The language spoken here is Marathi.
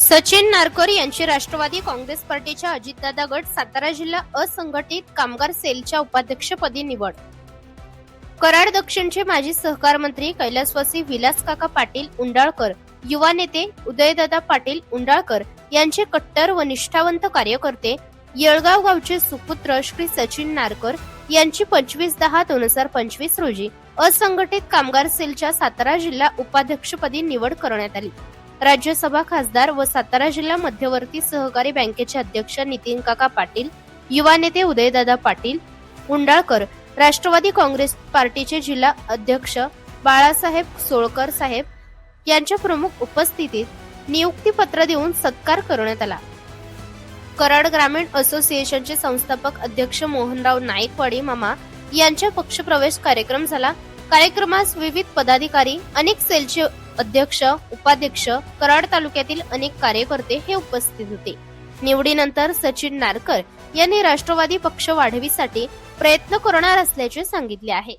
सचिन नारकर यांची राष्ट्रवादी काँग्रेस पार्टीच्या अजितदादा गट सातारा जिल्हा असंघटित कामगार सेलच्या उपाध्यक्षपदी निवड. कराड दक्षिणचे माजी सहकार मंत्री कैलासवासी विलास काका पाटील उंडाळकर युवा नेते उदयदादा पाटील उंडाळकर यांचे कट्टर व निष्ठावंत कार्यकर्ते येळगाव गावचे सुपुत्र श्री सचिन नारकर यांची पंचवीस दहा दोन हजार पंचवीस रोजी असंघटित कामगार सेलच्या सातारा जिल्हा उपाध्यक्षपदी निवड करण्यात आली. राज्यसभा खासदार व सातारा जिल्हा मध्यवर्ती सहकारी बँकेचे अध्यक्ष नितीन काका पाटील युवा नेते उदयदादा पाटील उंडाळकर राष्ट्रवादी काँग्रेस पार्टीचे जिल्हा अध्यक्ष बाळासाहेब सोळकर साहेब यांच्या प्रमुख उपस्थितीत नियुक्तीपत्र देऊन सत्कार करण्यात आला. कराड ग्रामीण असोसिएशनचे संस्थापक अध्यक्ष मोहनराव नाईकवाडी मामा यांच्या पक्षप्रवेश कार्यक्रम झाला. कार्यक्रमास विविध पदाधिकारी अनेक सेलचे अध्यक्ष उपाध्यक्ष कराड तालुक्यातील अनेक कार्यकर्ते हे उपस्थित होते. निवडीनंतर सचिन नारकर यांनी राष्ट्रवादी पक्ष वाढवीसाठी प्रयत्न करणार असल्याचे सांगितले आहे.